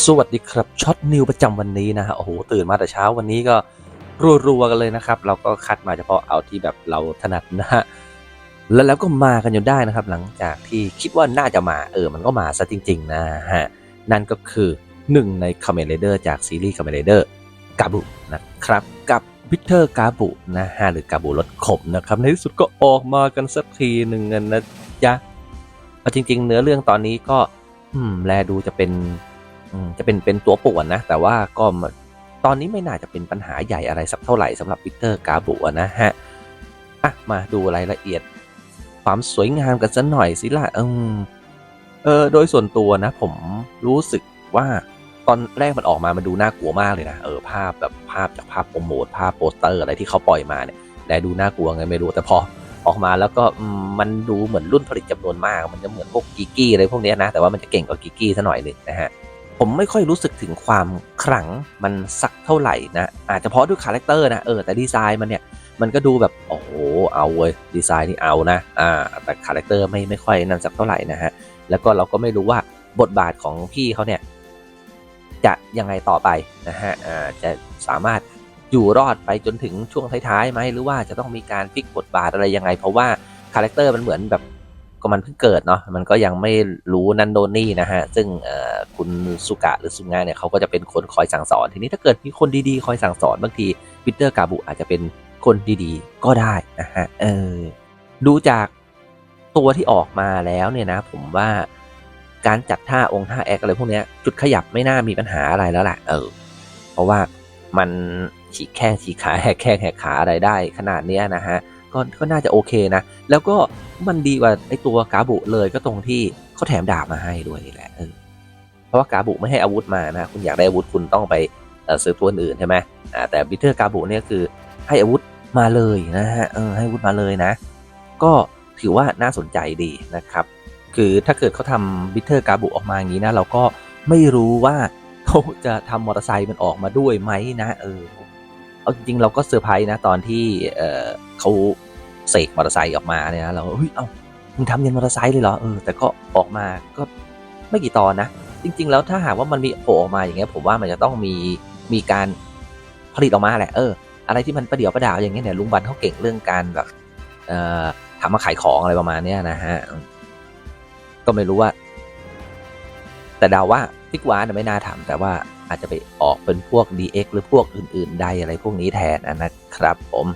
สวัสดีครับช็อตนิวประจำวันนี้นะฮะโอ้โหตื่นมาแต่เช้าวันนี้ก็รัวๆกันเลยนะครับ เราก็คัดมาเฉพาะเอาที่แบบเราถนัดนะฮะแล้วแล้วก็มากันจนได้นะครับ หลังจากที่คิดว่าน่าจะมาเออมันก็มาซะจริง ๆ นะฮะนั่นก็คือหนึ่งในค a มเม n เดอร์จากซีรีส์ค a มเม n เดอร์กาบุนะครับกับวิเทอร์กาบุนะฮะหรือกาบุรสขมนะครับในที่สุดก็ออกมากันสักทีหนึ่งนนะจ๊ะเอาจริง ๆ เนื้อเรื่องตอนนี้ก็อืมแลดูจะเป็น จะเป็นเป็นตัวป่วนนะ แต่ว่าก็ตอนนี้ไม่น่าจะเป็นปัญหาใหญ่อะไรสักเท่าไหร่สำหรับวิกเตอร์กาบัวนะฮะอะมาดูรายละเอียดความสวยงามกันสักหน่อยสิล่ะอืมเออโดยส่วนตัวนะ ผมรู้สึกว่าตอนแรกมันออกมามันดูน่ากลัวมากเลยนะเออภาพแบบภาพจากภาพโปรโมทภาพโปสเตอร์อะไรที่เขาปล่อยมาเนี่ยแลดูน่ากลัวไงไม่รู้แต่พอออกมาแล้วก็มันดูเหมือนรุ่นผลิตจำนวนมาก มันจะเหมือนพวกกิกกี้อะไรพวกนี้นะ แต่ว่ามันจะเก่งกว่ากิกกี้ซะหน่อยหนึ่งนะฮะ ผมไม่ค่อยรู้สึกถึงความขลังมันสักเท่าไหร่นะ อาจจะเพราะด้วยคาแรคเตอร์นะเออแต่ดีไซน์มันเนี่ยมันก็ดูแบบโอ้โหเอาเว้ยดีไซน์นี่เอานะอ่าแต่คาแรคเตอร์ไม่ไม่ค่อยนั่นสักเท่าไหร่นะฮะแล้วก็เราก็ไม่รู้ว่าบทบาทของพี่เขาเนี่ยจะยังไงต่อไปนะฮะอ่าจะสามารถอยู่รอดไปจนถึงช่วงท้ายๆไหมหรือว่าจะต้องมีการพลิกบทบาทอะไรยังไง เพราะว่าคาแรคเตอร์มันเหมือนแบบ ก็มันเพิ่งเกิดเนาะมันก็ยังไม่รู้นันโดนนี่นะฮะ ซึ่งคุณสุกะหรือสุงาเนี่ยเขาก็จะเป็นคนคอยสั่งสอน ทีนี้ถ้าเกิดมีคนดีๆ คอยสั่งสอนบางทีปีเตอร์กาบุอาจจะเป็นคนดีๆ ก็ได้นะฮะเออดูจากตัวที่ออกมาแล้วเนี่ยนะ ผมว่าการจัดท่าองค์ท่าแอคอะไรพวกเนี้ยจุดขยับไม่น่ามีปัญหาอะไรแล้วแหละเออ เพราะว่ามันฉีกแข้งฉีกขาแหกแข้งแหกขาอะไรได้ขนาดเนี้ยนะฮะ ก็ก็น่าจะโอเคนะ แล้วก็มันดีกว่าไอตัวกาบุเลยก็ตรงที่เขาแถมดาบมาให้ด้วยนี่แหละเออเพราะว่ากาบุไม่ให้อาวุธมานะคุณอยากได้อาวุธคุณต้องไปซื้อตัวอื่นใช่ไหมอ่าแต่บิเทอร์กาบุเนี่ยคือให้อาวุธมาเลยนะฮะเออให้อาวุธมาเลยนะ ก็ถือว่าน่าสนใจดีนะครับ คือถ้าเกิดเขาทำบิเทอร์กาบุออกมาอย่างนี้นะเราก็ไม่รู้ว่าเขาจะทำมอเตอร์ไซค์มันออกมาด้วยไหมนะเออ เอาจริงๆเราก็เซอร์ไพรส์นะตอนที่เออเขาเสกมอเตอร์ไซค์ออกมาเนี่ยนะเราเฮ้ยเอ้ามึงทำยันมอเตอร์ไซค์เลยเหรอเออแต่ก็ออกมาก็ไม่กี่ตอนนะ จริง ๆ แล้วถ้าหากว่ามันมีโผล่ออกมาอย่างเงี้ยผมว่ามันจะต้องมีมีการผลิตออกมาแหละเออ อะไรที่มันประเดี๋ยวประดาวอย่างเงี้ยเนี่ยลุงบันเขาเก่งเรื่องการแบบเอ่อทำมาขายของอะไรประมาณเนี้ยนะฮะก็ไม่รู้ว่า แต่เดาว่าพิกวานไม่น่าทำแต่ว่า อาจจะไปออกเป็นพวก DX หรือพวกอื่นๆใดอะไรพวกนี้แทนนะครับผม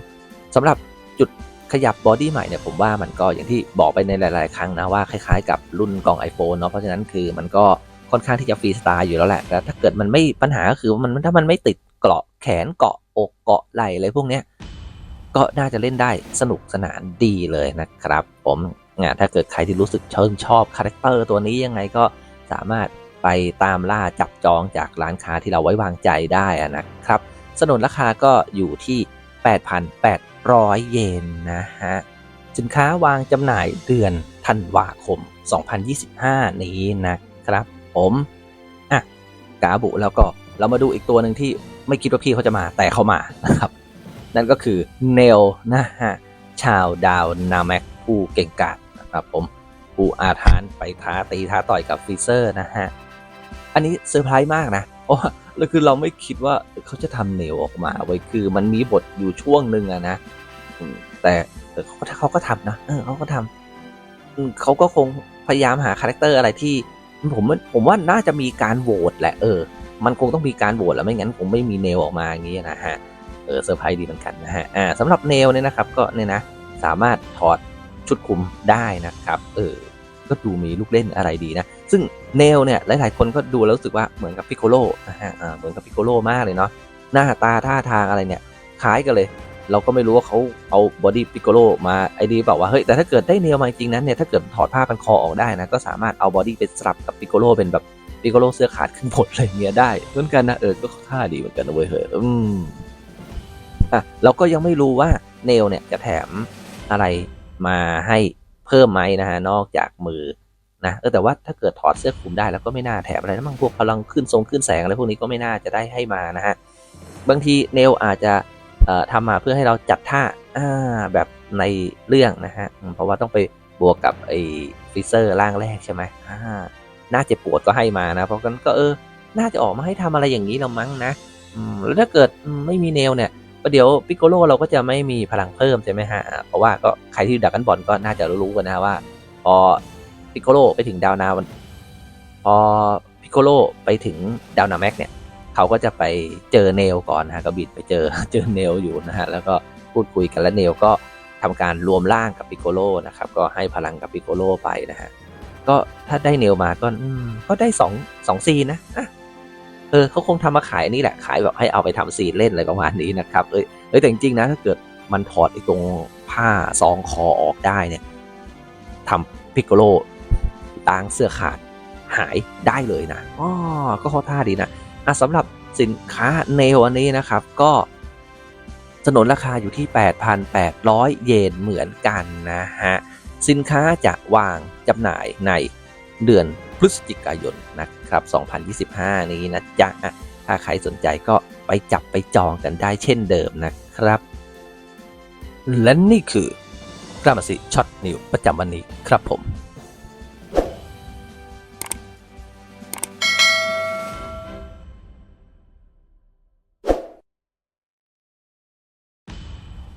สำหรับจุดขยับบอดี้ใหม่เนี่ยผมว่ามันก็อย่างที่บอกไปในหลาย ๆ ครั้งนะว่าคล้ายๆ กับรุ่นกล่อง iPhone เนาะเพราะฉะนั้นคือมันก็ค่อนข้างที่จะฟรีสไตล์อยู่แล้วแหละแต่ถ้าเกิดมันไม่ปัญหาก็คือมันถ้ามันไม่ติดเกาะแขนเกาะอกเกาะไหล่อะไรพวกเนี้ยก็น่าจะเล่นได้สนุกสนานดีเลยนะครับ ผมถ้าเกิดใครที่รู้สึกเชิงชอบคาแรคเตอร์ตัวนี้ยังไงก็สามารถ ไปตามล่าจับจองจากร้านค้าที่เราไว้วางใจได้นะครับ สนนราคาก็อยู่ที่ 8,800 เยนนะฮะ สินค้าวางจำหน่ายเดือนธันวาคม 2025 นี้นะครับ ผมอะกาบุแล้วก็เรามาดูอีกตัวหนึ่งที่ไม่คิดว่าพี่เขาจะมาแต่เขามานะครับ นั่นก็คือเนลนะฮะชาวดาวนาแม็กผู้เก่งกาจนะครับผมผู้อาถานไปท้าตีท้าต่อยกับฟรีเซอร์นะฮะ อันนี้เซอร์ไพรส์มากนะโอ้แล้วคือเราไม่คิดว่าเขาจะทำเนลออกมาไว้ยคือมันมีบทอยู่ช่วงหนึ่งอะนะอืมแต่แต่เขาก็เขาก็ทำนะเออเขาก็ทำอืมเขาก็คงพยายามหาคาแรคเตอร์อะไรที่ผมว่าผมว่าน่าจะมีการโหวตแหละเออ มันคงต้องมีการโหวตแล้วไม่งั้นคงไม่มีเนลออกมาอย่างนี้นะฮะเออเซอร์ไพรส์ดีเหมือนกันนะฮะอ่าสำหรับเนลเนี่ยนะครับก็เนี่ยนะสามารถถอดชุดคลุมได้นะครับ เออ ก็ดูมีลูกเล่นอะไรดีนะ ซึ่งเนลเนี่ยหลายๆคนก็ดูแล้วรู้สึกว่าเหมือนกับพิโคโลนะฮะเหมือนกับพิโคโลมากเลยเนาะหน้าตาท่าทางอะไรเนี่ยคล้ายกันเลย เราก็ไม่รู้ว่าเขาเอาบอดี้พิโคโลมาไอ้ดีบอกว่าเฮ้ยแต่ถ้าเกิดได้เนลมาจริงนั้นเนี่ยถ้าเกิดถอดผ้าพันคอออกได้นะก็สามารถเอาบอดี้ไปสลับกับพิโคโลเป็นแบบพิโคโลเสื้อขาดขึ้นบนอะไรเงี้ยได้เหมือนกันนะเออก็ท่าดีเหมือนกันนะเว้ยเฮ้ยอืมอะเราก็ยังไม่รู้ว่าเนลเนี่ยจะแถมอะไรมาให้เพิ่มไหมนะฮะนอกจากมือ นะเออแต่ว่าถ้าเกิดถอดเสื้อคลุมได้แล้วก็ไม่น่าแถมอะไรนะบางพวกพลังขึ้นทรงขึ้นแสงอะไรพวกนี้ก็ไม่น่าจะได้ให้มานะฮะบางทีเนลอาจจะเอ่อทำมาเพื่อให้เราจัดท่าอ่าแบบในเรื่องนะฮะเพราะว่าต้องไปบวกกับไอ้ฟิเซอร์ร่างแรกใช่ไหมอ่าน่าเจ็บปวดก็ให้มานะ เพราะงั้นก็เออ น่าจะออกมาให้ทำอะไรอย่างนี้เรามั้งนะอืมแล้วถ้าเกิดไม่มีเนลเนี่ยก็เดี๋ยวปิโกโลเราก็จะไม่มีพลังเพิ่มใช่ไหมฮะ เพราะว่าก็ใครที่ดักกันบอลก็น่าจะรู้กันนะว่า พอ ปิโกโลไปถึงดาวนาวันพอปิโกโลไปถึงดาวนาแม็กเนี่ยเขาก็จะไปเจอเนลก่อนนะฮะกบินไปเจอเจอเนลอยู่นะฮะแล้วก็พูดคุยกันแล้วเนลก็ทำการรวมร่างกับปิโกโลนะครับก็ให้พลังกับปิโกโลไปนะฮะก็ถ้าได้เนลมาก็ก็ได้สองสองซีนนะเออเขาคงทำมาขายนี่แหละขายแบบให้เอาไปทำซีเล่นอะไรประมาณนี้นะครับเอ้ยเอ้ยแต่จริงๆนะถ้าเกิดมันถอดไอ้ตรงผ้าซองคอออกได้เนี่ยทำปิกโกโล ตางเสื้อขาดหายได้เลยนะอ๋อก็เขาท่าดีนะอะสำหรับสินค้าเนลอันนี้นะครับก็สนนราคาอยู่ที่ 8,800 เยนเหมือนกันนะฮะ สินค้าจะวางจำหน่ายในเดือนพฤศจิกายนนะครับ 2025 นี้นะจ๊ะอะถ้าใครสนใจก็ไปจับไปจองกันได้เช่นเดิมนะครับ และนี่คือกรามาสิช็อตนิวประจำวันนี้ครับผม